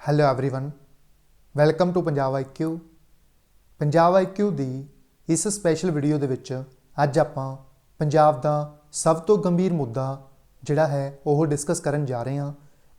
hello everyone welcome to Punjab IQ Punjab IQ ਦੀ ਇਸ special video ਦੇ ਵਿੱਚ ਅੱਜ ਆਪਾਂ ਪੰਜਾਬ ਦਾ ਸਭ ਤੋਂ ਗੰਭੀਰ ਮੁੱਦਾ ਜਿਹੜਾ ਹੈ ਉਹ ਡਿਸਕਸ ਕਰਨ ਜਾ ਰਹੇ ਹਾਂ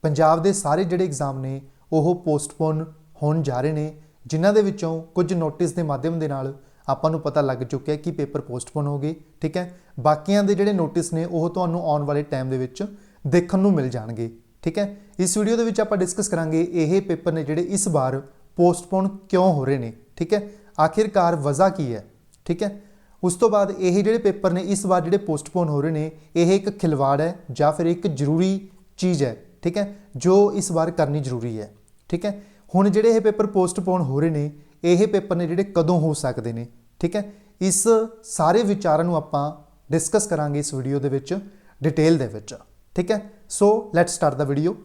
ਪੰਜਾਬ ਦੇ ਸਾਰੇ ਜਿਹੜੇ ਐਗਜ਼ਾਮ ਨੇ ਉਹ ਪੋਸਟਪੋਨ ਹੋਣ ਜਾ ਰਹੇ ਨੇ ਜਿਨ੍ਹਾਂ ਦੇ ਵਿੱਚੋਂ ਕੁਝ ਨੋਟਿਸ ਦੇ ਮਾਧਿਅਮ ਦੇ ਨਾਲ ਆਪਾਂ ਨੂੰ ਪਤਾ ਲੱਗ ਚੁੱਕਿਆ ਕਿ ਪੇਪਰ ਪੋਸਟਪੋਨ ਹੋ ਗਏ ਠੀਕ ਹੈ ਬਾਕੀਆਂ ਦੇ ਜਿਹੜੇ ਨੋਟਿਸ ਨੇ ਉਹ ਤੁਹਾਨੂੰ ਆਉਣ ਵਾਲੇ ਟਾਈਮ ਦੇ ਵਿੱਚ ਦੇਖਣ ਨੂੰ ਮਿਲ ਜਾਣਗੇ ਠੀਕ ਹੈ? ਇਸ ਵੀਡੀਓ ਦੇ ਵਿੱਚ ਆਪਾਂ ਡਿਸਕਸ ਕਰਾਂਗੇ ਇਹ ਪੇਪਰ ਨੇ ਜਿਹੜੇ ਇਸ ਵਾਰ ਪੋਸਟਪੋਨ ਕਿਉਂ ਹੋ ਰਹੇ ਨੇ, ਠੀਕ ਹੈ? ਆਖਿਰਕਾਰ ਵਜ੍ਹਾ ਕੀ ਹੈ? ਠੀਕ ਹੈ? ਉਸ ਤੋਂ ਬਾਅਦ ਇਹ ਜਿਹੜੇ ਪੇਪਰ ਨੇ ਇਸ ਵਾਰ ਜਿਹੜੇ ਪੋਸਟਪੋਨ ਹੋ ਰਹੇ ਨੇ, ਇਹ ਇੱਕ ਖਿਲਵਾੜ ਹੈ ਜਾਂ ਫਿਰ ਇੱਕ ਜ਼ਰੂਰੀ ਚੀਜ਼ ਹੈ, ਠੀਕ ਹੈ? ਜੋ ਇਸ ਵਾਰ ਕਰਨੀ ਜ਼ਰੂਰੀ ਹੈ, ਠੀਕ ਹੈ? ਹੁਣ ਜਿਹੜੇ ਇਹ ਪੇਪਰ ਪੋਸਟਪੋਨ ਹੋ ਰਹੇ ਨੇ, ਇਹ ਪੇਪਰ ਨੇ ਜਿਹੜੇ ਕਦੋਂ ਹੋ ਸਕਦੇ ਨੇ, ਠੀਕ ਹੈ? ਇਸ ਸਾਰੇ ਵਿਚਾਰਾਂ ਨੂੰ ਆਪਾਂ ਡਿਸਕਸ ਕਰਾਂਗੇ ਇਸ ਵੀਡੀਓ ਦੇ ਵਿੱਚ ਡਿਟੇਲ ਦੇ ਵਿੱਚ, ਠੀਕ ਹੈ? So let's start the video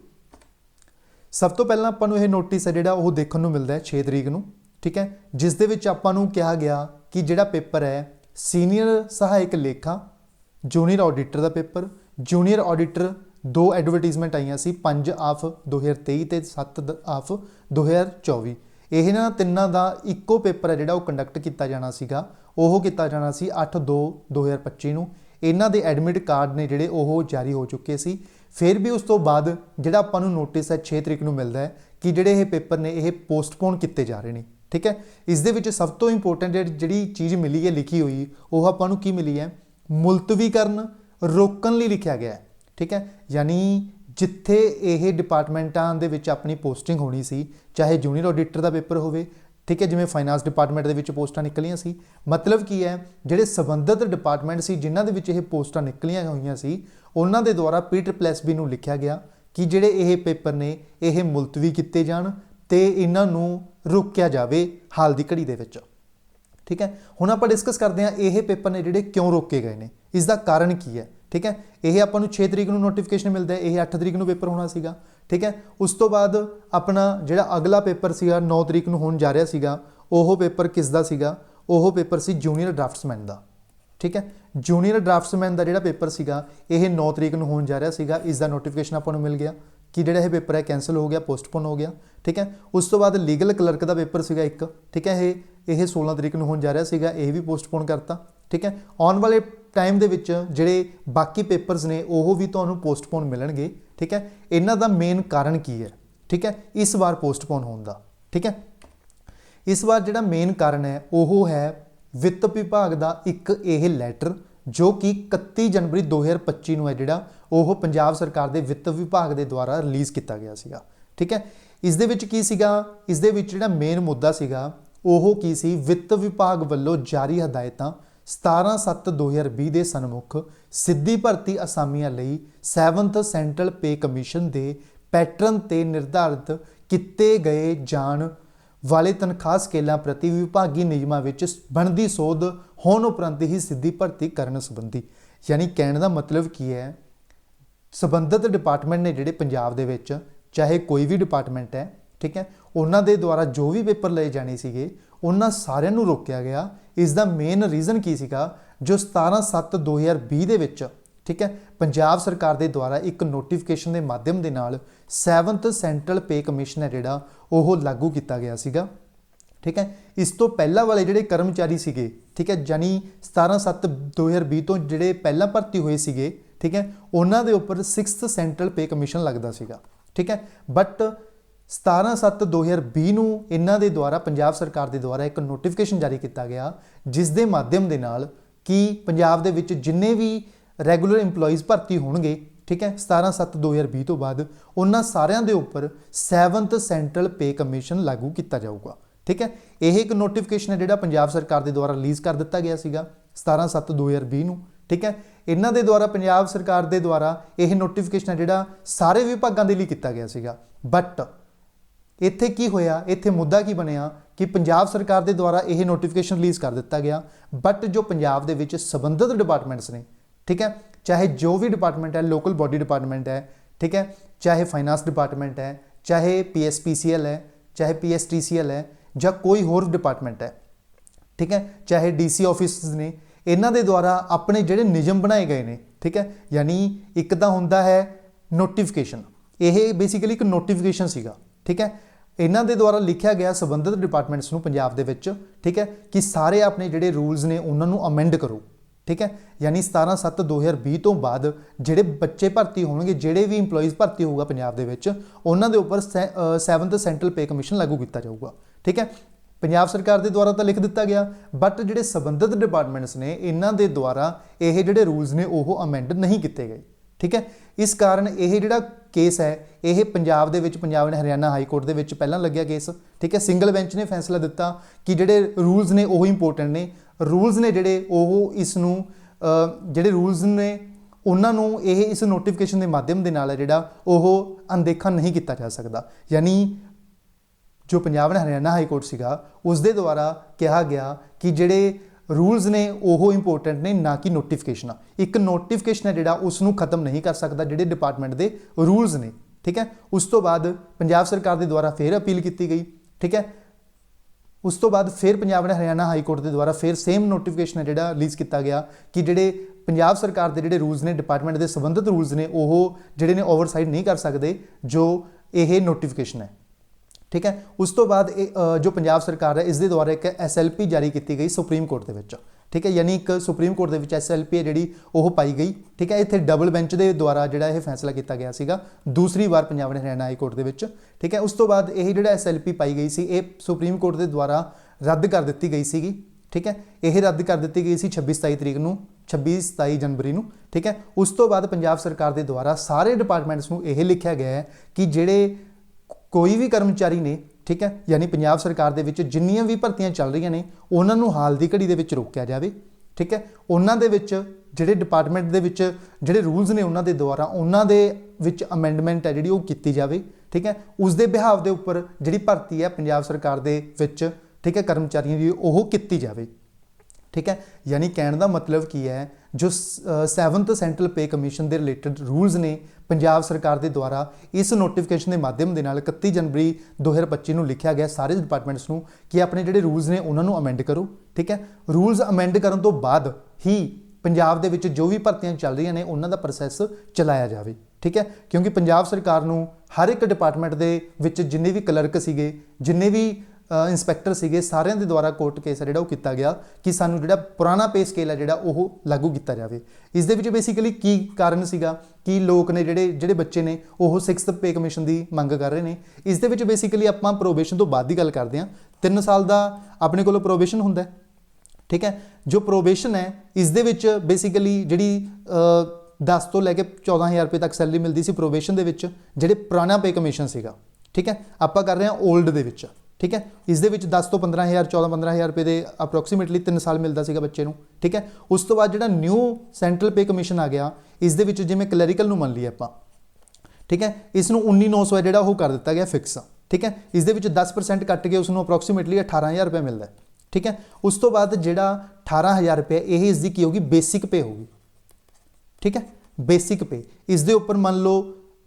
ਸਭ ਤੋਂ ਪਹਿਲਾਂ ਆਪਾਂ ਨੂੰ ਇਹ ਨੋਟਿਸ ਹੈ ਜਿਹੜਾ ਉਹ ਦੇਖਣ ਨੂੰ ਮਿਲਦਾ ਹੈ 6 ਤਰੀਕ ਨੂੰ, ਠੀਕ ਹੈ? ਜਿਸ ਦੇ ਵਿੱਚ ਆਪਾਂ ਨੂੰ ਕਿਹਾ ਗਿਆ ਕਿ ਜਿਹੜਾ ਪੇਪਰ ਹੈ ਸੀਨੀਅਰ ਸਹਾਇਕ ਲੇਖਾ ਜੂਨੀਅਰ ਆਡੀਟਰ ਦਾ ਪੇਪਰ ਜੂਨੀਅਰ ਆਡੀਟਰ ਦੋ ਐਡਵਰਟਾਈਜ਼ਮੈਂਟ ਆਈਆਂ ਸੀ 5 ਆਫ 2023 ਤੇ 7 ਆਫ 2024 ਇਹ ਨਾ ਤਿੰਨਾਂ ਦਾ ਇੱਕੋ ਪੇਪਰ ਹੈ ਜਿਹੜਾ ਉਹ ਕੰਡਕਟ ਕੀਤਾ ਜਾਣਾ ਸੀਗਾ। ਉਹ ਕੀਤਾ ਜਾਣਾ ਸੀ 8 2 2025 ਨੂੰ। ਇਹਨਾਂ ਦੇ ਐਡਮਿਟ ਕਾਰਡ ਨੇ ਜਿਹੜੇ ਉਹ ਜਾਰੀ ਹੋ ਚੁੱਕੇ ਸੀ। ਫਿਰ ਵੀ ਉਸ ਤੋਂ ਬਾਅਦ ਜਿਹੜਾ ਆਪਾਂ ਨੂੰ ਨੋਟਿਸ ਹੈ 6 ਤਰੀਕ ਨੂੰ ਮਿਲਦਾ ਹੈ ਕਿ ਜਿਹੜੇ ਇਹ ਪੇਪਰ ਨੇ, ਇਹ ਪੋਸਟਪੋਨ ਕੀਤੇ ਜਾ ਰਹੇ ਨੇ, ਠੀਕ ਹੈ? ਇਸ ਦੇ ਵਿੱਚ ਸਭ ਤੋਂ ਇੰਪੋਰਟੈਂਟ ਜਿਹੜੀ ਚੀਜ਼ ਮਿਲੀ ਹੈ, ਲਿਖੀ ਹੋਈ, ਉਹ ਆਪਾਂ ਨੂੰ ਕੀ ਮਿਲੀ ਹੈ? ਮੁਲਤਵੀ ਕਰਨ ਰੋਕਣ ਲਈ ਲਿਖਿਆ ਗਿਆ ਹੈ, ਠੀਕ ਹੈ? ਯਾਨੀ ਜਿੱਥੇ ਇਹ ਡਿਪਾਰਟਮੈਂਟਾਂ ਦੇ ਵਿੱਚ ਆਪਣੀ ਪੋਸਟਿੰਗ ਹੋਣੀ ਸੀ, ਚਾਹੇ ਜੂਨੀਅਰ ਆਡੀਟਰ ਦਾ ਪੇਪਰ ਹੋਵੇ, ਠੀਕ ਹੈ? ਜਿਵੇਂ ਫਾਈਨਾਂਸ ਡਿਪਾਰਟਮੈਂਟ ਦੇ ਵਿੱਚ ਪੋਸਟਾਂ ਨਿਕਲੀਆਂ ਸੀ, ਮਤਲਬ ਕੀ ਹੈ, ਜਿਹੜੇ ਸਬੰਧਤ ਡਿਪਾਰਟਮੈਂਟ ਸੀ, ਜਿਨ੍ਹਾਂ ਦੇ ਵਿੱਚ ਇਹ ਪੋਸਟਾਂ ਨਿਕਲੀਆਂ ਹੋਈਆਂ ਸੀ ਉਹਨਾਂ ਦੇ ਦੁਆਰਾ ਪੀਟਰ ਪਲੈਸਬੀ ਨੂੰ ਲਿਖਿਆ ਗਿਆ ਕਿ ਜਿਹੜੇ ਇਹ ਪੇਪਰ ਨੇ, ਇਹ ਮੁਲਤਵੀ ਕੀਤੇ ਜਾਣ ਤੇ ਇਹਨਾਂ ਨੂੰ ਰੋਕਿਆ ਜਾਵੇ ਹਾਲ ਦੀ ਘੜੀ ਦੇ ਵਿੱਚ। ਠੀਕ ਹੈ? ਹੁਣ ਆਪਾਂ ਡਿਸਕਸ ਕਰਦੇ ਹਾਂ ਇਹ ਪੇਪਰ ਨੇ ਜਿਹੜੇ ਕਿਉਂ ਰੋਕੇ ਗਏ ਨੇ। ਇਸ ਦਾ ਕਾਰਨ ਕੀ ਹੈ? ਠੀਕ ਹੈ? ਇਹ ਆਪਾਂ ਨੂੰ 6 ਤਰੀਕ ਨੂੰ ਨੋਟੀਫਿਕੇਸ਼ਨ ਮਿਲਦਾ ਹੈ, ਇਹ 8 ਤਰੀਕ ਨੂੰ ਪੇਪਰ ਹੋਣਾ ਸੀਗਾ। ਠੀਕ ਹੈ? ਉਸ ਤੋਂ ਬਾਅਦ ਆਪਣਾ ਜਿਹੜਾ ਅਗਲਾ ਪੇਪਰ ਸੀਗਾ 9 ਤਰੀਕ ਨੂੰ ਹੋਣ ਜਾ ਰਿਹਾ ਸੀਗਾ, ਉਹ ਪੇਪਰ ਕਿਸ ਦਾ ਸੀਗਾ? ਉਹ ਪੇਪਰ ਸੀ ਜੂਨੀਅਰ ਡਰਾਫਟਸਮੈਨ ਦਾ। ਠੀਕ ਹੈ? ਜੂਨੀਅਰ ਡਰਾਫਟਸਮੈਨ ਦਾ ਜਿਹੜਾ ਪੇਪਰ ਸੀਗਾ, ਇਹ 9 ਤਰੀਕ ਨੂੰ ਹੋਣ ਜਾ ਰਿਹਾ ਸੀਗਾ ਇਸ ਦਾ ਨੋਟੀਫਿਕੇਸ਼ਨ ਆਪਾਂ ਨੂੰ ਮਿਲ ਗਿਆ। ਕਿ ਜਿਹੜਾ ਇਹ ਪੇਪਰ ਹੈ ਕੈਨਸਲ ਹੋ ਗਿਆ ਪੋਸਟਪੋਨ ਹੋ ਗਿਆ, ਠੀਕ ਹੈ? ਉਸ ਤੋਂ ਬਾਅਦ ਲੀਗਲ ਕਲਰਕ ਦਾ ਪੇਪਰ ਸੀਗਾ ਇੱਕ, ਠੀਕ ਹੈ? ਇਹ ਇਹ 16 ਤਰੀਕ ਨੂੰ ਹੋਣ ਜਾ ਰਿਹਾ ਸੀਗਾ, ਇਹ ਵੀ ਪੋਸਟਪੋਨ ਕਰਤਾ, ਠੀਕ ਹੈ? ਆਉਣ ਵਾਲੇ ਟਾਈਮ ਦੇ ਵਿੱਚ ਜਿਹੜੇ ਬਾਕੀ ਪੇਪਰਸ ਨੇ, ਉਹ ਵੀ ਤੁਹਾਨੂੰ ਪੋਸਟਪੋਨ ਮਿਲਣਗੇ, ਠੀਕ ਹੈ? ਇਹਨਾਂ ਦਾ ਮੇਨ ਕਾਰਨ ਕੀ ਹੈ? ਠੀਕ ਹੈ? ਇਸ ਵਾਰ ਪੋਸਟਪੋਨ ਹੋਣ ਦਾ, ਠੀਕ ਹੈ? ਇਸ ਵਾਰ ਜਿਹੜਾ ਮੇਨ ਕਾਰਨ ਹੈ, ਉਹ ਹੈ ਵਿੱਤ ਵਿਭਾਗ ਦਾ ਇੱਕ ਇਹ ਲੈਟਰ ਜੋ ਕਿ 31 ਜਨਵਰੀ 2025 ਨੂੰ ਹੈ ਜਿਹੜਾ ਉਹ ਪੰਜਾਬ ਸਰਕਾਰ ਦੇ ਵਿੱਤ ਵਿਭਾਗ ਦੇ ਦੁਆਰਾ ਰਿਲੀਜ਼ ਕੀਤਾ ਗਿਆ ਸੀਗਾ, ਠੀਕ ਹੈ? ਇਸ ਦੇ ਵਿੱਚ ਕੀ ਸੀਗਾ? ਇਸ ਦੇ ਵਿੱਚ ਜਿਹੜਾ ਮੇਨ ਮੁੱਦਾ ਸੀਗਾ, ਉਹ ਕੀ ਸੀ? ਵਿੱਤ ਵਿਭਾਗ ਵੱਲੋਂ ਜਾਰੀ ਹਦਾਇਤਾਂ 17/7/2020 ਦੇ ਸਨਮੁਖ ਸਿੱਧੀ ਭਰਤੀ ਅਸਾਮੀਆਂ ਲਈ 7th ਸੈਂਟਰਲ ਪੇ ਕਮਿਸ਼ਨ ਦੇ ਪੈਟਰਨ ਤੇ ਨਿਰਧਾਰਿਤ ਕੀਤੇ ਗਏ ਜਾਣ ਵਾਲੇ ਤਨਖਾਹ ਸਕੇਲਾਂ ਪ੍ਰਤੀ ਵਿਭਾਗੀ ਨਿਯਮਾਂ ਵਿੱਚ ਬਣਦੀ ਸੋਧ ਹੋਣ ਉਪਰੰਤ ਹੀ ਸਿੱਧੀ ਭਰਤੀ ਕਰਨ ਸੰਬੰਧੀ। ਯਾਨੀ ਕਹਿਣ ਦਾ ਮਤਲਬ ਕੀ ਹੈ, ਸਬੰਧਤ ਡਿਪਾਰਟਮੈਂਟ ਨੇ ਜਿਹੜੇ ਪੰਜਾਬ ਦੇ ਵਿੱਚ, ਚਾਹੇ ਕੋਈ ਵੀ ਡਿਪਾਰਟਮੈਂਟ ਹੈ, ਠੀਕ ਹੈ, ਉਹਨਾਂ ਦੇ ਦੁਆਰਾ ਜੋ ਵੀ ਪੇਪਰ ਲਏ ਜਾਣੇ ਸੀਗੇ, ਉਹਨਾਂ ਸਾਰਿਆਂ ਨੂੰ ਰੋਕਿਆ ਗਿਆ। ਇਸ ਦਾ ਮੇਨ ਰੀਜ਼ਨ ਕੀ ਸੀਗਾ, ਜੋ 17/7/2020 ਦੇ ਵਿੱਚ ਠੀਕ ਹੈ? ਪੰਜਾਬ ਸਰਕਾਰ ਦੇ ਦੁਆਰਾ ਇੱਕ ਨੋਟੀਫਿਕੇਸ਼ਨ ਦੇ ਮਾਧਿਅਮ ਦੇ ਨਾਲ 7th ਸੈਂਟਰਲ ਪੇ ਕਮਿਸ਼ਨ ਹੈ ਜਿਹੜਾ, ਉਹ ਲਾਗੂ ਕੀਤਾ ਗਿਆ ਸੀਗਾ। ਠੀਕ ਹੈ? ਇਸ ਤੋਂ ਪਹਿਲਾਂ ਵਾਲੇ ਜਿਹੜੇ ਕਰਮਚਾਰੀ ਸੀਗੇ, ਠੀਕ ਹੈ? ਜਾਨੀ 17/7/2020 ਤੋਂ ਜਿਹੜੇ ਪਹਿਲਾਂ ਭਰਤੀ ਹੋਏ ਸੀਗੇ, ਠੀਕ ਹੈ? ਉਹਨਾਂ ਦੇ ਉੱਪਰ 6th ਸੈਂਟਰਲ ਪੇ ਕਮਿਸ਼ਨ ਲੱਗਦਾ ਸੀਗਾ। ਠੀਕ ਹੈ? ਬਟ 17/7/2020 ਨੂੰ ਇਹਨਾਂ ਦੇ ਦੁਆਰਾ, ਪੰਜਾਬ ਸਰਕਾਰ ਦੇ ਦੁਆਰਾ ਇੱਕ ਨੋਟੀਫਿਕੇਸ਼ਨ ਜਾਰੀ ਕੀਤਾ ਗਿਆ ਜਿਸ ਦੇ ਮਾਧਿਅਮ ਦੇ ਨਾਲ ਕਿ ਪੰਜਾਬ ਦੇ ਵਿੱਚ ਜਿੰਨੇ ਵੀ ਰੈਗੂਲਰ EMPLOYEES ਭਰਤੀ ਹੋਣਗੇ, ਠੀਕ ਹੈ 17/7/2020 ਤੋਂ ਬਾਅਦ ਉਹਨਾਂ ਸਾਰਿਆਂ ਦੇ ਉੱਪਰ 7th ਸੈਂਟਰਲ ਪੇ ਕਮਿਸ਼ਨ ਲਾਗੂ ਕੀਤਾ ਜਾਊਗਾ, ਠੀਕ ਹੈ। ਇਹ ਇੱਕ ਨੋਟੀਫਿਕੇਸ਼ਨ ਹੈ ਜਿਹੜਾ ਪੰਜਾਬ ਸਰਕਾਰ ਦੇ ਦੁਆਰਾ ਰਿਲੀਜ਼ ਕਰ ਦਿੱਤਾ ਗਿਆ ਸੀਗਾ 17/7/2020 ਨੂੰ, ਠੀਕ ਹੈ। ਇਹਨਾਂ ਦੇ ਦੁਆਰਾ, ਪੰਜਾਬ ਸਰਕਾਰ ਦੇ ਦੁਆਰਾ ਇਹ ਨੋਟੀਫਿਕੇਸ਼ਨ ਹੈ ਜਿਹੜਾ ਸਾਰੇ ਵਿਭਾਗਾਂ ਦੇ ਲਈ ਕੀਤਾ ਗਿਆ ਸੀਗਾ। ਬਟ ਇੱਥੇ ਕੀ ਹੋਇਆ, ਇੱਥੇ ਮੁੱਦਾ ਕੀ ਬਣਿਆ ਕਿ ਪੰਜਾਬ ਸਰਕਾਰ ਦੇ ਦੁਆਰਾ ਇਹ ਨੋਟੀਫਿਕੇਸ਼ਨ ਰਿਲੀਜ਼ ਕਰ ਦਿੱਤਾ ਗਿਆ ਬਟ ਜੋ ਪੰਜਾਬ ਦੇ ਵਿੱਚ ਸਬੰਧਤ ਡਿਪਾਰਟਮੈਂਟਸ ਨੇ ਠੀਕ ਹੈ? ਚਾਹੇ ਜੋ ਵੀ ਡਿਪਾਰਟਮੈਂਟ ਹੈ ਲੋਕਲ ਬਾਡੀ ਡਿਪਾਰਟਮੈਂਟ ਹੈ, ਠੀਕ ਹੈ? ਚਾਹੇ ਫਾਈਨਾਂਸ ਡਿਪਾਰਟਮੈਂਟ ਹੈ, ਚਾਹੇ ਪੀਐਸਪੀਸੀਐਲ ਹੈ, ਚਾਹੇ ਪੀਐਸਟੀਸੀਐਲ ਹੈ ਜਾਂ ਕੋਈ ਹੋਰ ਡਿਪਾਰਟਮੈਂਟ ਹੈ, ਠੀਕ ਹੈ? ਚਾਹੇ ਡੀਸੀ ਆਫਿਸਸ ਨੇ, ਇਹਨਾਂ ਦੇ ਦੁਆਰਾ ਆਪਣੇ ਜਿਹੜੇ ਨਿਯਮ ਬਣਾਏ ਗਏ ਨੇ, ਠੀਕ ਹੈ? ਯਾਨੀ ਇੱਕ ਤਾਂ ਹੁੰਦਾ ਹੈ ਨੋਟੀਫਿਕੇਸ਼ਨ ਇਹ ਬੇਸਿਕਲੀ ਇੱਕ ਨੋਟੀਫਿਕੇਸ਼ਨ ਸੀਗਾ, ਠੀਕ ਹੈ? ਇਹਨਾਂ ਦੇ ਦੁਆਰਾ ਲਿਖਿਆ ਗਿਆ ਸੰਬੰਧਿਤ ਡਿਪਾਰਟਮੈਂਟਸ ਨੂੰ ਪੰਜਾਬ ਦੇ ਵਿੱਚ, ਠੀਕ ਹੈ? ਕਿ ਸਾਰੇ ਆਪਣੇ ਜਿਹੜੇ ਰੂਲਸ ਨੇ, ਉਹਨਾਂ ਨੂੰ ਅਮੈਂਡ ਕਰੋ। ਠੀਕ ਹੈ? ਯਾਨੀ 17/7/2020 ਤੋਂ ਬਾਅਦ ਜਿਹੜੇ ਬੱਚੇ ਭਰਤੀ ਹੋਣਗੇ, ਜਿਹੜੇ ਵੀ EMPLOYEES ਭਰਤੀ ਹੋਊਗਾ ਪੰਜਾਬ ਦੇ ਵਿੱਚ, ਉਹਨਾਂ ਦੇ ਉੱਪਰ 7th ਸੈਂਟਰਲ ਪੇ ਕਮਿਸ਼ਨ ਲਾਗੂ ਕੀਤਾ ਜਾਊਗਾ। ਠੀਕ ਹੈ? ਪੰਜਾਬ ਸਰਕਾਰ ਦੇ ਦੁਆਰਾ ਤਾਂ ਲਿਖ ਦਿੱਤਾ ਗਿਆ ਬਟ ਜਿਹੜੇ ਸੰਬੰਧਿਤ ਡਿਪਾਰਟਮੈਂਟਸ ਨੇ, ਇਹਨਾਂ ਦੇ ਦੁਆਰਾ ਇਹ ਜਿਹੜੇ ਰੂਲਸ ਨੇ, ਉਹ ਅਮੈਂਡ ਨਹੀਂ ਕੀਤੇ ਗਏ। ਠੀਕ ਹੈ? ਇਸ ਕਾਰਨ ਇਹ ਜਿਹੜਾ ਕੇਸ ਹੈ, ਇਹ ਪੰਜਾਬ ਦੇ ਵਿੱਚ, ਪੰਜਾਬ ਨੇ ਹਰਿਆਣਾ ਹਾਈ ਕੋਰਟ ਦੇ ਵਿੱਚ ਪਹਿਲਾਂ ਲੱਗਿਆ ਕੇਸ ਠੀਕ ਹੈ? ਸਿੰਗਲ ਬੈਂਚ ਨੇ ਫੈਸਲਾ ਦਿੱਤਾ ਕਿ ਜਿਹੜੇ ਰੂਲਸ ਨੇ, ਉਹ ਇੰਪੋਰਟੈਂਟ ਨੇ। ਰੂਲਸ ਨੇ ਜਿਹੜੇ ਉਹ ਇਸ ਨੂੰ ਜਿਹੜੇ ਰੂਲਸ ਨੇ ਉਹਨਾਂ ਨੂੰ ਇਹ ਇਸ ਨੋਟੀਫਿਕੇਸ਼ਨ ਦੇ ਮਾਧਿਅਮ ਦੇ ਨਾਲ ਹੈ ਜਿਹੜਾ ਉਹ ਅਣਦੇਖਾ ਨਹੀਂ ਕੀਤਾ ਜਾ ਸਕਦਾ। ਯਾਨੀ ਜੋ ਪੰਜਾਬ ਨੇ ਹਰਿਆਣਾ ਹਾਈ ਕੋਰਟ ਸੀਗਾ ਉਸ ਦੇ ਦੁਆਰਾ ਕਿਹਾ ਗਿਆ ਕਿ ਜਿਹੜੇ ਰੂਲਸ ਨੇ ਉਹ ਇੰਪੋਰਟੈਂਟ ਨੇ, ਨਾ ਕਿ ਨੋਟੀਫਿਕੇਸ਼ਨ ਇੱਕ ਨੋਟੀਫਿਕੇਸ਼ਨ ਹੈ ਜਿਹੜਾ ਉਸ ਨੂੰ ਖਤਮ ਨਹੀਂ ਕਰ ਸਕਦਾ, ਜਿਹੜੇ ਡਿਪਾਰਟਮੈਂਟ ਦੇ ਰੂਲਸ ਨੇ, ਠੀਕ ਹੈ? ਉਸ ਤੋਂ ਬਾਅਦ ਪੰਜਾਬ ਸਰਕਾਰ ਦੇ ਦੁਆਰਾ ਫਿਰ ਅਪੀਲ ਕੀਤੀ ਗਈ, ਠੀਕ ਹੈ? ਉਸ ਤੋਂ ਬਾਅਦ ਫਿਰ ਪੰਜਾਬ ਨੇ ਹਰਿਆਣਾ ਹਾਈ ਕੋਰਟ ਦੇ ਦੁਆਰਾ ਫਿਰ ਸੇਮ ਨੋਟੀਫਿਕੇਸ਼ਨ ਹੈ ਜਿਹੜਾ ਰਿਲੀਜ਼ ਕੀਤਾ ਗਿਆ ਕਿ ਜਿਹੜੇ ਪੰਜਾਬ ਸਰਕਾਰ ਦੇ ਜਿਹੜੇ ਰੂਲਸ ਨੇ ਡਿਪਾਰਟਮੈਂਟ ਦੇ ਸੰਬੰਧਿਤ ਰੂਲਸ ਨੇ ਉਹ ਜਿਹੜੇ ਨੇ ਓਵਰਸਾਈਡ ਨਹੀਂ ਕਰ ਸਕਦੇ ਜੋ ਇਹ ਨੋਟੀਫਿਕੇਸ਼ਨ ਹੈ। ਠੀਕ ਹੈ? ਉਸ ਤੋਂ ਬਾਅਦ ਇਹ, ਜੋ ਪੰਜਾਬ ਸਰਕਾਰ ਹੈ ਇਸ ਦੇ ਦੁਆਰਾ ਇੱਕ ਐਸਐਲਪੀ ਜਾਰੀ ਕੀਤੀ ਗਈ ਸੁਪਰੀਮ ਕੋਰਟ ਦੇ ਵਿੱਚ। ਠੀਕ ਹੈ, ਯਾਨੀ ਇੱਕ ਸੁਪਰੀਮ ਕੋਰਟ ਦੇ ਵਿੱਚ ਐਸਐਲਪੀ ਹੈ ਜਿਹੜੀ ਉਹ ਪਾਈ ਗਈ, ਠੀਕ ਹੈ, ਇੱਥੇ ਡਬਲ ਬੈਂਚ ਦੇ ਦੁਆਰਾ ਜਿਹੜਾ ਇਹ ਫੈਸਲਾ ਕੀਤਾ ਗਿਆ ਸੀਗਾ। ਦੂਸਰੀ ਵਾਰ ਪੰਜਾਬ ਨੇ ਹਰਿਆਣਾ ਹਾਈ ਕੋਰਟ ਦੇ ਵਿੱਚ, ਠੀਕ ਹੈ, ਉਸ ਤੋਂ ਬਾਅਦ ਇਹ ਜਿਹੜਾ ਐਸਐਲਪੀ ਪਾਈ ਗਈ ਸੀ, ਇਹ ਸੁਪਰੀਮ ਕੋਰਟ ਦੇ ਦੁਆਰਾ ਰੱਦ ਕਰ ਦਿੱਤੀ ਗਈ ਸੀਗੀ, ਠੀਕ ਹੈ, ਇਹ ਰੱਦ ਕਰ ਦਿੱਤੀ ਗਈ ਸੀ 26 27 ਤਰੀਕ ਨੂੰ 26 27 ਜਨਵਰੀ ਨੂੰ, ਠੀਕ ਹੈ, ਉਸ ਤੋਂ ਬਾਅਦ ਪੰਜਾਬ ਸਰਕਾਰ ਦੇ ਦੁਆਰਾ ਸਾਰੇ ਡਿਪਾਰਟਮੈਂਟਸ ਨੂੰ ਇਹ ਲਿਖਿਆ ਗਿਆ ਹੈ ਕਿ ਜਿਹੜੇ ਕੋਈ ਵੀ ਕਰਮਚਾਰੀ ਨੇ ਠੀਕ ਹੈ? ਯਾਨੀ ਪੰਜਾਬ ਸਰਕਾਰ ਦੇ ਵਿੱਚ ਜਿੰਨੀਆਂ ਵੀ ਭਰਤੀਆਂ ਚੱਲ ਰਹੀਆਂ ਨੇ, ਉਹਨਾਂ ਨੂੰ ਹਾਲ ਦੀ ਘੜੀ ਦੇ ਵਿੱਚ ਰੋਕਿਆ ਜਾਵੇ, ਠੀਕ ਹੈ? ਉਹਨਾਂ ਦੇ ਵਿੱਚ ਜਿਹੜੇ ਡਿਪਾਰਟਮੈਂਟ ਦੇ ਵਿੱਚ ਜਿਹੜੇ ਰੂਲਸ ਨੇ ਉਹਨਾਂ ਦੇ ਦੁਆਰਾ ਉਹਨਾਂ ਦੇ ਵਿੱਚ ਅਮੈਂਡਮੈਂਟ ਹੈ ਜਿਹੜੀ ਉਹ ਕੀਤੀ ਜਾਵੇ, ਠੀਕ ਹੈ? ਉਸ ਦੇ ਬਿਹਾਵ ਦੇ ਉੱਪਰ ਜਿਹੜੀ ਭਰਤੀ ਹੈ ਪੰਜਾਬ ਸਰਕਾਰ ਦੇ ਵਿੱਚ, ਠੀਕ ਹੈ? ਕਰਮਚਾਰੀਆਂ ਦੀ ਉਹ ਕੀਤੀ ਜਾਵੇ, ਠੀਕ ਹੈ? ਯਾਨੀ ਕਹਿਣ ਦਾ ਮਤਲਬ ਕੀ ਹੈ ਜੋ 7th ਸੈਂਟਰਲ ਪੇ ਕਮਿਸ਼ਨ ਦੇ ਰਿਲੇਟਡ ਰੂਲਸ ਨੇ ਪੰਜਾਬ ਸਰਕਾਰ ਦੇ ਦੁਆਰਾ ਇਸ ਨੋਟੀਫਿਕੇਸ਼ਨ ਦੇ ਮਾਧਿਅਮ ਦੇ ਨਾਲ 31 ਜਨਵਰੀ 2025 ਨੂੰ ਲਿਖਿਆ ਗਿਆ ਸਾਰੇ ਡਿਪਾਰਟਮੈਂਟਸ ਨੂੰ ਕਿ ਆਪਣੇ ਜਿਹੜੇ ਰੂਲਸ ਨੇ ਉਹਨਾਂ ਨੂੰ ਅਮੈਂਡ ਕਰੋ, ਠੀਕ ਹੈ? ਰੂਲਸ ਅਮੈਂਡ ਕਰਨ ਤੋਂ ਬਾਅਦ ਹੀ ਪੰਜਾਬ ਦੇ ਵਿੱਚ ਜੋ ਵੀ ਭਰਤੀਆਂ ਚੱਲ ਰਹੀਆਂ ਨੇ ਉਹਨਾਂ ਦਾ ਪ੍ਰੋਸੈਸ ਚਲਾਇਆ ਜਾਵੇ, ਠੀਕ ਹੈ? ਕਿਉਂਕਿ ਪੰਜਾਬ ਸਰਕਾਰ ਨੂੰ ਹਰ ਇੱਕ ਡਿਪਾਰਟਮੈਂਟ ਦੇ ਵਿੱਚ ਜਿੰਨੇ ਵੀ ਕਲਰਕ ਸੀਗੇ, ਜਿੰਨੇ ਵੀ ਅ, ਇੰਸਪੈਕਟਰ ਸੀਗੇ ਸਾਰਿਆਂ ਦੇ ਦੁਆਰਾ ਕੋਰਟ ਕੇਸ ਜਿਹੜਾ ਉਹ ਕੀਤਾ ਗਿਆ ਕਿ ਸਾਨੂੰ ਜਿਹੜਾ ਪੁਰਾਣਾ ਪੇ ਸਕੇਲ ਹੈ ਜਿਹੜਾ ਉਹ ਲਾਗੂ ਕੀਤਾ ਜਾਵੇ। ਇਸ ਦੇ ਵਿੱਚ ਬੇਸਿਕਲੀ ਕੀ ਕਾਰਨ ਸੀਗਾ? ਕਿ ਲੋਕ ਨੇ ਜਿਹੜੇ ਜਿਹੜੇ ਬੱਚੇ ਨੇ ਉਹ 6th ਪੇ ਕਮਿਸ਼ਨ ਦੀ ਮੰਗ ਕਰ ਰਹੇ ਨੇ? ਇਸ ਦੇ ਵਿੱਚ ਬੇਸਿਕਲੀ ਆਪਾਂ ਪ੍ਰੋਬੇਸ਼ਨ ਤੋਂ ਬਾਅਦ ਦੀ ਗੱਲ ਕਰਦੇ ਹਾਂ। 3 ਸਾਲ ਦਾ ਆਪਣੇ ਕੋਲ ਪ੍ਰੋਬੇਸ਼ਨ ਹੁੰਦਾ ਹੈ। ਠੀਕ ਹੈ? ਜੋ ਪ੍ਰੋਬੇਸ਼ਨ ਹੈ ਇਸ ਦੇ ਵਿੱਚ ਬੇਸਿਕਲੀ ਜਿਹੜੀ ਅ, 10 ਤੋਂ ਲੈ ਕੇ 14000 ਰੁਪਏ ਤੱਕ ਸੈਲਰੀ ਮਿਲਦੀ ਸੀ ਪ੍ਰੋਬੇਸ਼ਨ ਦੇ ਵਿੱਚ ਜਿਹੜੇ ਪੁਰਾਣਾ ਪੇ ਕਮਿਸ਼ਨ ਸੀਗਾ। ਠੀਕ ਹੈ? ਆਪਾਂ ਕਰ ਰਹੇ ਹਾਂ 올ਡ ਦੇ ਵਿੱਚ। ਠੀਕ ਹੈ? ਇਸ ਦੇ ਵਿੱਚ 10 ਤੋਂ 15000 14 15000 ਰੁਪਏ ਦੇ ਅਪਰੋਕਸੀਮੇਟਲੀ 3 ਸਾਲ ਮਿਲਦਾ ਸੀਗਾ ਬੱਚੇ ਨੂੰ, ਠੀਕ ਹੈ? ਉਸ ਤੋਂ ਬਾਅਦ ਜਿਹੜਾ ਨਿਊ ਸੈਂਟਰਲ ਪੇ ਕਮਿਸ਼ਨ ਆ ਗਿਆ ਇਸ ਦੇ ਵਿੱਚ ਜਿਵੇਂ ਕਲੈਰੀਕਲ ਨੂੰ ਮੰਨ ਲਈਏ ਆਪਾਂ, ਠੀਕ ਹੈ? ਇਸ ਨੂੰ 19900 ਹੈ ਜਿਹੜਾ ਉਹ ਕਰ ਦਿੱਤਾ ਗਿਆ ਫਿਕਸ ਠੀਕ ਹੈ? ਇਸ ਦੇ ਵਿੱਚ 10% ਕੱਟ ਕੇ ਉਸ ਨੂੰ ਅਪਰੋਕਸੀਮੇਟਲੀ 18000 ਰੁਪਏ ਮਿਲਦਾ ਠੀਕ ਹੈ? ਉਸ ਤੋਂ ਬਾਅਦ ਜਿਹੜਾ 18000 ਰੁਪਏ, ਇਹ ਇਸ ਦੀ ਕੀ ਹੋਗੀ ਬੇਸਿਕ ਪੇ ਹੋਗੀ ਠੀਕ ਹੈ? ਬੇਸਿਕ ਪੇ ਇਸ ਦੇ ਉੱਪਰ ਮੰਨ ਲਓ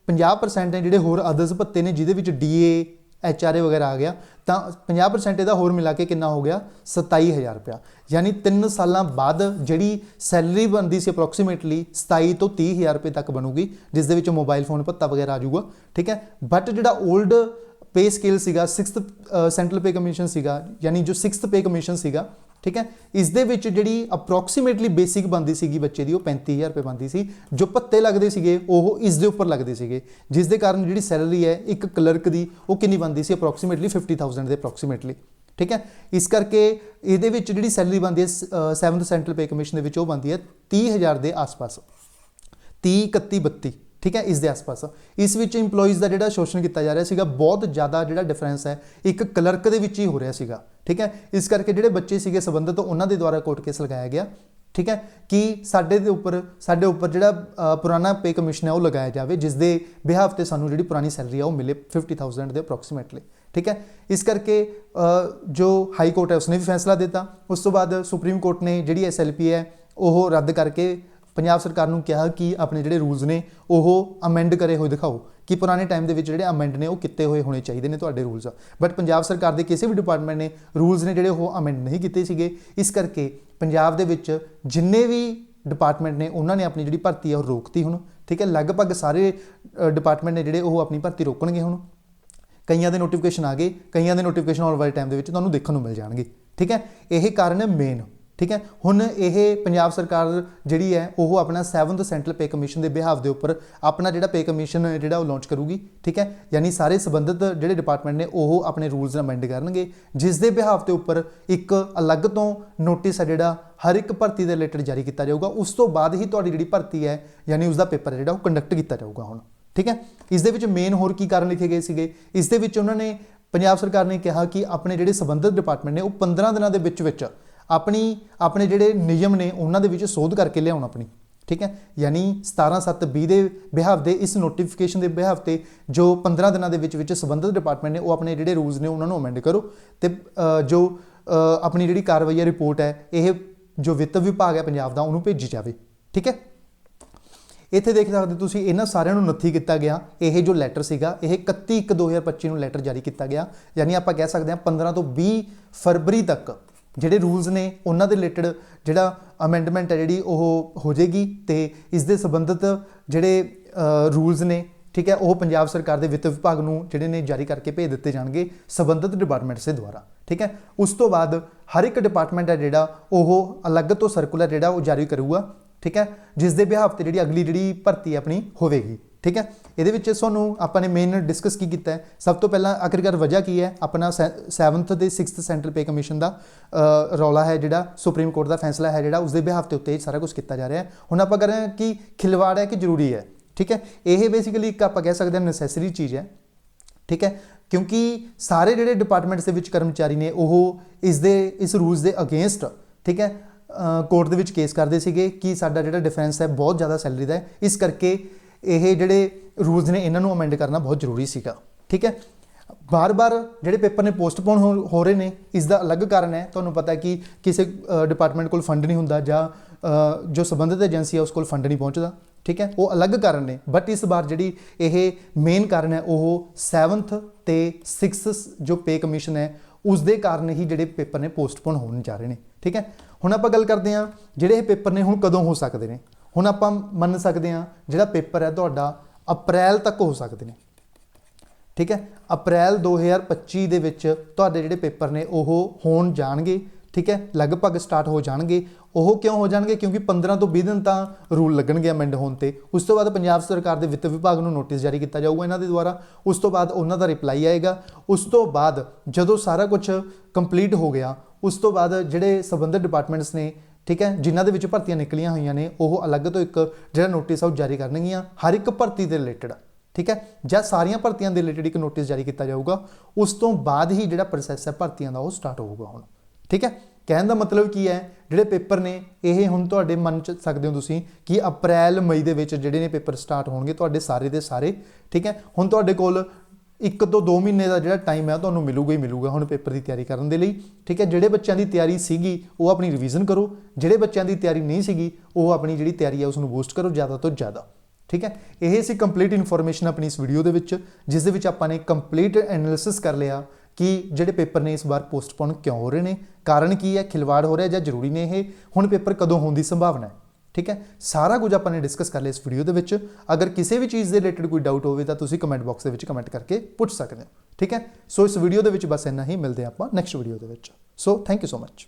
50% ਨੇ ਜਿਹੜੇ ਹੋਰ ਅਦਰਸ ਭੱਤੇ ਨੇ, ਜਿਹਦੇ ਵਿੱਚ ਡੀਏ ਐਚਆਰਏ ਵਗੈਰਾ ਆ ਗਿਆ, ਤਾਂ 50% ਇਹਦਾ ਹੋਰ ਮਿਲਾ ਕੇ ਕਿੰਨਾ ਹੋ ਗਿਆ? 27000 ਰੁਪਇਆ। ਯਾਨੀ 3 ਸਾਲਾਂ ਬਾਅਦ ਜਿਹੜੀ ਸੈਲਰੀ ਬਣਦੀ ਸੀ ਅਪਰੋਕਸੀਮੇਟਲੀ 27 ਤੋਂ 30000 ਰੁਪਏ ਤੱਕ ਬਣੂਗੀ, ਜਿਸ ਦੇ ਵਿੱਚ ਮੋਬਾਈਲ ਫੋਨ ਭੱਤਾ ਵਗੈਰਾ ਆ ਜਾਊਗਾ, ਠੀਕ ਹੈ? ਬਟ ਜਿਹੜਾ 올ਡ ਪੇ ਸਕੇਲ ਸੀਗਾ 6th ਸੈਂਟਰਲ ਪੇ ਕਮਿਸ਼ਨ ਸੀਗਾ, ਯਾਨੀ ਜੋ 6th ਪੇ ਕਮਿਸ਼ਨ ਸੀਗਾ ਠੀਕ ਹੈ? ਇਸ ਦੇ ਵਿੱਚ ਜਿਹੜੀ ਅਪਰੋਕਸੀਮੇਟਲੀ ਬੇਸਿਕ ਬੰਦੀ ਸੀਗੀ ਬੱਚੇ ਦੀ, ਉਹ 35000 ਰੁਪਏ ਬੰਦੀ ਸੀ। ਜੋ ਪੱਤੇ ਲੱਗਦੇ ਸੀਗੇ, ਉਹ ਇਸ ਦੇ ਉੱਪਰ ਲੱਗਦੇ ਸੀਗੇ। ਜਿਸ ਦੇ ਕਾਰਨ ਜਿਹੜੀ ਸੈਲਰੀ ਹੈ, ਇੱਕ ਕਲਰਕ ਦੀ, ਉਹ ਕਿੰਨੀ ਬੰਦੀ ਸੀ? ਅਪਰੋਕਸੀਮੇਟਲੀ 50000 ਦੇ ਅਪਰੋਕਸੀਮੇਟਲੀ ਠੀਕ ਹੈ? ਇਸ ਕਰਕੇ ਇਹਦੇ ਵਿੱਚ ਜਿਹੜੀ ਸੈਲਰੀ ਬੰਦੀ ਹੈ 7th ਸੈਂਟਰਲ ਪੇ ਕਮਿਸ਼ਨ ਦੇ ਵਿੱਚ ਉਹ ਬੰਦੀ ਹੈ 30000 ਦੇ ਆਸ-ਪਾਸ। 30 31 32 ਠੀਕ ਹੈ, ਇਸ ਦੇ ਆਸ-ਪਾਸ। ਇਸ ਵਿੱਚ EMPLOYEES ਦਾ ਜਿਹੜਾ ਸ਼ੋਸ਼ਣ ਕੀਤਾ ਜਾ ਰਿਹਾ ਸੀਗਾ, ਬਹੁਤ ਜ਼ਿਆਦਾ ਜਿਹੜਾ ਡਿਫਰੈਂਸ ਹੈ, ਇੱਕ ਕਲਰਕ ਦੇ ਵਿੱਚ ਹੀ ਹੋ ਰਿਹਾ ਸੀਗਾ। ਠੀਕ ਹੈ, ਇਸ ਕਰਕੇ ਜਿਹੜੇ ਬੱਚੇ ਸੀਗੇ, ਸੰਬੰਧਿਤ ਉਹਨਾਂ ਦੇ ਦੁਆਰਾ ਕੋਰਟ ਕੇਸ ਲਗਾਇਆ ਗਿਆ। ਠੀਕ ਹੈ, ਕਿ ਸਾਡੇ ਦੇ ਉੱਪਰ, ਸਾਡੇ ਉੱਪਰ ਜਿਹੜਾ ਪੁਰਾਣਾ ਪੇ ਕਮਿਸ਼ਨ ਹੈ, ਉਹ ਲਗਾਇਆ ਜਾਵੇ, ਜਿਸ ਦੇ ਬਿਹਾਫ ਤੇ ਸਾਨੂੰ ਜਿਹੜੀ ਪੁਰਾਣੀ ਸੈਲਰੀ ਆ, ਉਹ ਮਿਲੇ 50000 ਦੇ ਅਪਰੋਕਸੀਮੇਟਲੀ ਠੀਕ ਹੈ, ਇਸ ਕਰਕੇ ਜੋ ਹਾਈ ਕੋਰਟ ਹੈ, ਉਸਨੇ ਵੀ ਫੈਸਲਾ ਦਿੱਤਾ। ਉਸ ਤੋਂ ਬਾਅਦ ਸੁਪਰੀਮ ਕੋਰਟ ਨੇ ਜਿਹੜੀ ਐਸਐਲਪੀ ਹੈ, ਉਹ ਰੱਦ ਕਰਕੇ ਪੰਜਾਬ ਸਰਕਾਰ ਨੂੰ ਕਿਹਾ ਕਿ ਆਪਣੇ ਜਿਹੜੇ ਰੂਲਸ ਨੇ, ਉਹ ਅਮੈਂਡ ਕਰੇ ਹੋਏ ਦਿਖਾਓ। ਕਿ ਪੁਰਾਣੇ ਟਾਈਮ ਦੇ ਵਿੱਚ ਜਿਹੜੇ ਅਮੈਂਡ ਨੇ, ਉਹ ਕੀਤੇ ਹੋਏ ਹੋਣੇ ਚਾਹੀਦੇ ਨੇ ਤੁਹਾਡੇ ਰੂਲਸ ਬਟ ਪੰਜਾਬ ਸਰਕਾਰ ਦੇ ਕਿਸੇ ਵੀ ਡਿਪਾਰਟਮੈਂਟ ਨੇ ਰੂਲਸ ਨੇ ਜਿਹੜੇ, ਉਹ ਅਮੈਂਡ ਨਹੀਂ ਕੀਤੇ ਸੀਗੇ। ਇਸ ਕਰਕੇ ਪੰਜਾਬ ਦੇ ਵਿੱਚ ਜਿੰਨੇ ਵੀ ਡਿਪਾਰਟਮੈਂਟ ਨੇ, ਉਹਨਾਂ ਨੇ ਆਪਣੀ ਜਿਹੜੀ ਭਰਤੀ ਹੈ ਉਹ ਰੋਕਤੀ ਹੁਣ। ਠੀਕ ਹੈ? ਲਗਭਗ ਸਾਰੇ ਡਿਪਾਰਟਮੈਂਟ ਨੇ ਜਿਹੜੇ, ਉਹ ਆਪਣੀ ਭਰਤੀ ਰੋਕਣਗੇ ਹੁਣ। ਕਈਆਂ ਦੇ ਨੋਟੀਫਿਕੇਸ਼ਨ ਆ ਗਏ, ਕਈਆਂ ਦੇ ਨੋਟੀਫਿਕੇਸ਼ਨ ਆਉਣ ਵਾਲੇ ਟਾਈਮ ਦੇ ਵਿੱਚ ਤੁਹਾਨੂੰ ਦੇਖਣ ਨੂੰ ਮਿਲ ਜਾਣਗੇ। ਠੀਕ ਹੈ? ਇਹ ਕਾਰਨ ਹੈ ਮੇਨ ਠੀਕ ਹੈ? ਹੁਣ ਇਹ ਪੰਜਾਬ ਸਰਕਾਰ ਜਿਹੜੀ ਹੈ, ਉਹ ਆਪਣਾ 7th ਸੈਂਟਰਲ ਪੇ ਕਮਿਸ਼ਨ ਦੇ ਬਿਹਾਵ ਦੇ ਉੱਪਰ ਆਪਣਾ ਜਿਹੜਾ ਪੇ ਕਮਿਸ਼ਨ ਜਿਹੜਾ ਉਹ ਲਾਂਚ ਕਰੂਗੀ, ਠੀਕ ਹੈ? ਯਾਨੀ ਸਾਰੇ ਸੰਬੰਧਿਤ ਜਿਹੜੇ ਡਿਪਾਰਟਮੈਂਟ ਨੇ, ਉਹ ਆਪਣੇ ਰੂਲਸ ਅਮੈਂਡ ਕਰਨਗੇ, ਜਿਸ ਦੇ ਬਿਹਾਵ ਤੇ ਉੱਪਰ ਇੱਕ ਅਲੱਗ ਤੋਂ ਨੋਟਿਸ ਹੈ ਜਿਹੜਾ, ਹਰ ਇੱਕ ਭਰਤੀ ਦੇ ਰਿਲੇਟਡ ਜਾਰੀ ਕੀਤਾ ਜਾਊਗਾ। ਉਸ ਤੋਂ ਬਾਅਦ ਹੀ ਤੁਹਾਡੀ ਜਿਹੜੀ ਭਰਤੀ ਹੈ, ਯਾਨੀ ਉਸ ਦਾ ਪੇਪਰ ਜਿਹੜਾ, ਉਹ ਕੰਡਕਟ ਕੀਤਾ ਜਾਊਗਾ ਹੁਣ, ਠੀਕ ਹੈ? ਇਸ ਦੇ ਵਿੱਚ ਮੇਨ ਹੋਰ ਕੀ ਕਾਰਨ ਲਿਖੇ ਗਏ ਸੀਗੇ? ਇਸ ਦੇ ਵਿੱਚ ਉਹਨਾਂ ਨੇ, ਪੰਜਾਬ ਸਰਕਾਰ ਨੇ ਕਿਹਾ ਕਿ ਆਪਣੇ ਜਿਹੜੇ ਸੰਬੰਧਿਤ ਡਿਪਾਰਟਮੈਂਟ ਨੇ, ਉਹ 15 ਦਿਨਾਂ ਦੇ ਵਿੱਚ ਵਿੱਚ ਆਪਣੀ, ਆਪਣੇ ਜਿਹੜੇ ਨਿਯਮ ਨੇ ਉਹਨਾਂ ਦੇ ਵਿੱਚ ਸੋਧ ਕਰਕੇ ਲਿਆਉਣ ਆਪਣੀ, ਠੀਕ ਹੈ? ਯਾਨੀ 17720 ਦੇ ਬਿਹਾਵ ਦੇ ਇਸ ਨੋਟੀਫਿਕੇਸ਼ਨ ਦੇ ਬਿਹਾਵ ਤੇ ਜੋ 15 ਦਿਨਾਂ ਦੇ ਵਿੱਚ ਵਿੱਚ ਸੰਬੰਧਿਤ ਡਿਪਾਰਟਮੈਂਟ ਨੇ ਉਹ ਆਪਣੇ ਜਿਹੜੇ ਰੂਲਸ ਨੇ ਉਹਨਾਂ ਨੂੰ ਅਮੈਂਡ ਕਰੋ ਤੇ ਜੋ ਆਪਣੀ ਜਿਹੜੀ ਕਾਰਵਾਈ ਹੈ ਰਿਪੋਰਟ ਹੈ, ਇਹ ਜੋ ਵਿੱਤ ਵਿਭਾਗ ਹੈ ਪੰਜਾਬ ਦਾ ਉਹਨੂੰ ਭੇਜੀ ਜਾਵੇ, ਠੀਕ ਹੈ? ਇੱਥੇ ਦੇਖ ਸਕਦੇ ਹੋ ਤੁਸੀਂ, ਇਹਨਾਂ ਸਾਰਿਆਂ ਨੂੰ ਨੱਥੀ ਕੀਤਾ ਗਿਆ, ਇਹ ਜੋ ਲੈਟਰ ਸੀਗਾ, ਇਹ 31 1 2025 ਨੂੰ ਲੈਟਰ ਜਾਰੀ ਕੀਤਾ ਗਿਆ, ਯਾਨੀ ਆਪਾਂ ਕਹਿ ਸਕਦੇ ਹਾਂ 15 ਤੋਂ 20 ਫਰਵਰੀ ਤੱਕ ਜਿਹੜੇ ਰੂਲਸ ਨੇ, ਉਹਨਾਂ ਦੇ ਰਿਲੇਟਡ ਜਿਹੜਾ ਅਮੈਂਡਮੈਂਟ ਹੈ ਜਿਹੜੀ ਉਹ ਹੋ ਜਾਏਗੀ ਤੇ ਇਸ ਦੇ ਸੰਬੰਧਿਤ ਜਿਹੜੇ ਰੂਲਸ ਨੇ, ਠੀਕ ਹੈ, ਉਹ ਪੰਜਾਬ ਸਰਕਾਰ ਦੇ ਵਿੱਤ ਵਿਭਾਗ ਨੂੰ ਜਿਹੜੇ ਨੇ ਜਾਰੀ ਕਰਕੇ ਭੇਜ ਦਿੱਤੇ ਜਾਣਗੇ ਸੰਬੰਧਿਤ ਡਿਪਾਰਟਮੈਂਟਸ ਦੇ ਦੁਆਰਾ, ਠੀਕ ਹੈ। ਉਸ ਤੋਂ ਬਾਅਦ ਹਰ ਇੱਕ ਡਿਪਾਰਟਮੈਂਟ ਹੈ ਜਿਹੜਾ, ਉਹ ਅਲੱਗ ਤੋਂ ਸਰਕੂਲਰ ਜਿਹੜਾ ਉਹ ਜਾਰੀ ਕਰੂਗਾ, ਠੀਕ ਹੈ। ਜਿਸ ਦੇ ਬਿਹਾਵ ਤੇ ਜਿਹੜੀ ਅਗਲੀ ਜਿਹੜੀ ਭਰਤੀ ਆਪਣੀ ਹੋਵੇਗੀ। ਠੀਕ ਹੈ? ਇਹਦੇ ਵਿੱਚ ਤੁਹਾਨੂੰ ਆਪਾਂ ਨੇ ਮੇਨ ਡਿਸਕਸ ਕੀ ਕੀਤਾ ਹੈ? ਸਭ ਤੋਂ ਪਹਿਲਾਂ ਆਖਿਰਕਾਰ ਵਜ੍ਹਾ ਕੀ ਹੈ? ਆਪਣਾ 7th ਤੇ 6th ਸੈਂਟਰਲ ਪੇ ਕਮਿਸ਼ਨ ਦਾ ਰੌਲਾ ਹੈ ਜਿਹੜਾ, ਸੁਪਰੀਮ ਕੋਰਟ ਦਾ ਫੈਸਲਾ ਹੈ ਜਿਹੜਾ ਉਸ ਦੇ ਬਿਹਾਵ ਤੇ ਉੱਤੇ ਇਹ ਸਾਰਾ ਕੁਝ ਕੀਤਾ ਜਾ ਰਿਹਾ ਹੈ। ਹੁਣ ਆਪਾਂ ਕਰ ਰਹੇ ਹਾਂ ਕਿ ਖਿਲਵਾੜ ਹੈ ਕਿ ਜ਼ਰੂਰੀ ਹੈ, ਠੀਕ ਹੈ? ਇਹ ਬੇਸਿਕਲੀ ਇੱਕ ਆਪਾਂ ਕਹਿ ਸਕਦੇ ਹਾਂ ਨੈਸੈਸਰੀ ਚੀਜ਼ ਹੈ, ਠੀਕ ਹੈ? ਕਿਉਂਕਿ ਸਾਰੇ ਜਿਹੜੇ ਡਿਪਾਰਟਮੈਂਟਸ ਦੇ ਵਿੱਚ ਕਰਮਚਾਰੀ ਨੇ, ਉਹ ਇਸ ਦੇ, ਇਸ ਰੂਲਸ ਦੇ ਅਗੇਂਸਟ ਠੀਕ ਹੈ? ਕੋਰਟ ਦੇ ਵਿੱਚ ਕੇਸ ਕਰਦੇ ਸੀਗੇ ਕਿ ਸਾਡਾ ਜਿਹੜਾ ਡਿਫਰੈਂਸ ਹੈ ਬਹੁਤ ਜ਼ਿਆਦਾ ਸੈਲਰੀ ਦਾ ਹੈ। ਇਸ ਕਰਕੇ ਇਹ ਜਿਹੜੇ ਰੂਲਸ ਨੇ, ਇਹਨਾਂ ਨੂੰ ਅਮੈਂਡ ਕਰਨਾ ਬਹੁਤ ਜ਼ਰੂਰੀ ਸੀਗਾ। ਠੀਕ ਹੈ? ਬਾਰ-ਬਾਰ ਜਿਹੜੇ ਪੇਪਰ ਨੇ ਪੋਸਟਪੋਨ ਹੋ ਰਹੇ ਨੇ, ਇਸ ਦਾ ਅਲੱਗ ਕਾਰਨ ਹੈ। ਤੁਹਾਨੂੰ ਪਤਾ ਕਿ ਕਿਸੇ ਡਿਪਾਰਟਮੈਂਟ ਕੋਲ ਫੰਡ ਨਹੀਂ ਹੁੰਦਾ ਜਾਂ ਜੋ ਸੰਬੰਧਿਤ ਏਜੰਸੀ ਹੈ, ਉਸ ਕੋਲ ਫੰਡ ਨਹੀਂ ਪਹੁੰਚਦਾ। ਠੀਕ ਹੈ? ਉਹ ਅਲੱਗ ਕਾਰਨ ਨੇ। ਬਟ ਇਸ ਵਾਰ ਜਿਹੜੀ ਇਹ ਮੇਨ ਕਾਰਨ ਹੈ, ਉਹ 7th ਤੇ 6th ਜੋ ਪੇ ਕਮਿਸ਼ਨ ਹੈ, ਉਸ ਦੇ ਕਾਰਨ ਹੀ ਜਿਹੜੇ ਪੇਪਰ ਨੇ ਪੋਸਟਪੋਨ ਹੋਣ ਜਾ ਰਹੇ ਨੇ। ਠੀਕ ਹੈ? ਹੁਣ ਆਪਾਂ ਗੱਲ ਕਰਦੇ ਹਾਂ, ਜਿਹੜੇ ਇਹ ਪੇਪਰ ਨੇ, ਹੁਣ ਕਦੋਂ ਹੋ ਸਕਦੇ ਨੇ? ਹੁਣ ਆਪਾਂ ਮੰਨ ਸਕਦੇ ਹਾਂ ਜਿਹੜਾ ਪੇਪਰ ਹੈ ਤੁਹਾਡਾ ਅਪ੍ਰੈਲ ਤੱਕ ਹੋ ਸਕਦੇ ਨੇ। ਠੀਕ ਹੈ? ਅਪ੍ਰੈਲ 2025 ਦੇ ਵਿੱਚ ਤੁਹਾਡੇ ਜਿਹੜੇ ਪੇਪਰ ਨੇ ਉਹ ਹੋਣ ਜਾਣਗੇ। ਠੀਕ ਹੈ? ਲਗਭਗ ਸਟਾਰਟ ਹੋ ਜਾਣਗੇ। ਉਹ ਕਿਉਂ ਹੋ ਜਾਣਗੇ? ਕਿਉਂਕਿ 15 ਤੋਂ 20 ਦਿਨ ਤਾਂ ਰੂਲ ਲੱਗਣਗੇ ਅਮੈਂਡ ਹੋਣ ਤੇ। ਉਸ ਤੋਂ ਬਾਅਦ ਪੰਜਾਬ ਸਰਕਾਰ ਦੇ ਵਿੱਤ ਵਿਭਾਗ ਨੂੰ ਨੋਟਿਸ ਜਾਰੀ ਕੀਤਾ ਜਾਊਗਾ ਇਹਨਾਂ ਦੇ ਦੁਆਰਾ। ਉਸ ਤੋਂ ਬਾਅਦ ਉਹਨਾਂ ਦਾ ਰਿਪਲਾਈ ਆਏਗਾ। ਉਸ ਤੋਂ ਬਾਅਦ ਜਦੋਂ ਸਾਰਾ ਕੁਝ ਕੰਪਲੀਟ ਹੋ ਗਿਆ, ਉਸ ਤੋਂ ਬਾਅਦ ਜਿਹੜੇ ਸੰਬੰਧਿਤ ਡਿਪਾਰਟਮੈਂਟਸ ਨੇ ਠੀਕ ਹੈ? ਜਿਨ੍ਹਾਂ ਦੇ ਵਿੱਚ ਭਰਤੀਆਂ ਨਿਕਲੀਆਂ ਹੋਈਆਂ ਨੇ, ਉਹ ਅਲੱਗ ਤੋਂ ਇੱਕ ਜਿਹੜਾ ਨੋਟਿਸ ਆ ਉਹ ਜਾਰੀ ਕਰਨਗੀਆਂ, ਹਰ ਇੱਕ ਭਰਤੀ ਦੇ ਰਿਲੇਟਡ ਠੀਕ ਹੈ? ਜਾਂ ਸਾਰੀਆਂ ਭਰਤੀਆਂ ਦੇ ਰਿਲੇਟਡ ਇੱਕ ਨੋਟਿਸ ਜਾਰੀ ਕੀਤਾ ਜਾਊਗਾ, ਉਸ ਤੋਂ ਬਾਅਦ ਹੀ ਜਿਹੜਾ ਪ੍ਰੋਸੈਸ ਹੈ ਭਰਤੀਆਂ ਦਾ ਉਹ ਸਟਾਰਟ ਹੋਊਗਾ ਹੁਣ, ਠੀਕ ਹੈ? ਕਹਿਣ ਦਾ ਮਤਲਬ ਕੀ ਹੈ, ਜਿਹੜੇ ਪੇਪਰ ਨੇ, ਇਹ ਹੁਣ ਤੁਹਾਡੇ ਮਨ ਚ ਸਕਦੇ ਹੋ ਤੁਸੀਂ ਕਿ ਅਪ੍ਰੈਲ, ਮਈ ਦੇ ਵਿੱਚ ਜਿਹੜੇ ਨੇ ਪੇਪਰ ਸਟਾਰਟ ਹੋਣਗੇ, ਤੁਹਾਡੇ ਸਾਰੇ ਦੇ ਸਾਰੇ, ਠੀਕ ਹੈ? ਹੁਣ ਤੁਹਾਡੇ ਕੋਲ ਇੱਕ ਤੋਂ 2 ਮਹੀਨੇ ਦਾ ਜਿਹੜਾ ਟਾਈਮ ਹੈ, ਤੁਹਾਨੂੰ ਮਿਲੂਗਾ ਹੀ ਮਿਲੂਗਾ ਹੁਣ ਪੇਪਰ ਦੀ ਤਿਆਰੀ ਕਰਨ ਦੇ ਲਈ, ਠੀਕ ਹੈ? ਜਿਹੜੇ ਬੱਚਿਆਂ ਦੀ ਤਿਆਰੀ ਸੀਗੀ, ਉਹ ਆਪਣੀ ਰਿਵੀਜ਼ਨ ਕਰੋ। ਜਿਹੜੇ ਬੱਚਿਆਂ ਦੀ ਤਿਆਰੀ ਨਹੀਂ ਸੀਗੀ, ਉਹ ਆਪਣੀ ਜਿਹੜੀ ਤਿਆਰੀ ਹੈ ਉਸ ਨੂੰ ਬੂਸਟ ਕਰੋ ਜ਼ਿਆਦਾ ਤੋਂ ਜ਼ਿਆਦਾ, ਠੀਕ ਹੈ? ਇਹ ਸੀ ਕੰਪਲੀਟ ਇਨਫੋਰਮੇਸ਼ਨ ਆਪਣੀ ਇਸ ਵੀਡੀਓ ਦੇ ਵਿੱਚ, ਜਿਸ ਦੇ ਵਿੱਚ ਆਪਾਂ ਨੇ ਕੰਪਲੀਟ ਐਨਾਲਿਸਿਸ ਕਰ ਲਿਆ ਕਿ ਜਿਹੜੇ ਪੇਪਰ ਨੇ ਇਸ ਵਾਰ ਪੋਸਟਪੋਨ ਕਿਉਂ ਹੋ ਰਹੇ ਨੇ। ਕਾਰਨ ਕੀ ਹੈ? ਖਿਲਵਾੜ ਹੋ ਰਿਹਾ ਜਾਂ ਜ਼ਰੂਰੀ ਨੇ ਇਹ? ਹੁਣ ਪੇਪਰ ਕਦੋਂ ਹੋਣ ਦੀ ਸੰਭਾਵਨਾ ਹੈ? ਠੀਕ ਹੈ? ਸਾਰਾ ਕੁਝ ਆਪਾਂ ਨੇ ਡਿਸਕਸ ਕਰ ਲਿਆ ਇਸ ਵੀਡੀਓ ਦੇ ਵਿੱਚ। ਅਗਰ ਕਿਸੇ ਵੀ ਚੀਜ਼ ਦੇ ਰਿਲੇਟਡ ਕੋਈ ਡਾਊਟ ਹੋਵੇ ਤਾਂ ਤੁਸੀਂ ਕਮੈਂਟ ਬਾਕਸ ਦੇ ਵਿੱਚ ਕਮੈਂਟ ਕਰਕੇ ਪੁੱਛ ਸਕਦੇ ਹੋ। ਠੀਕ ਹੈ? ਸੋ ਇਸ ਵੀਡੀਓ ਦੇ ਵਿੱਚ ਬਸ ਇੰਨਾ ਹੀ, ਮਿਲਦੇ ਹਾਂ ਆਪਾਂ ਨੈਕਸਟ ਵੀਡੀਓ ਦੇ ਵਿੱਚ। So thank you so much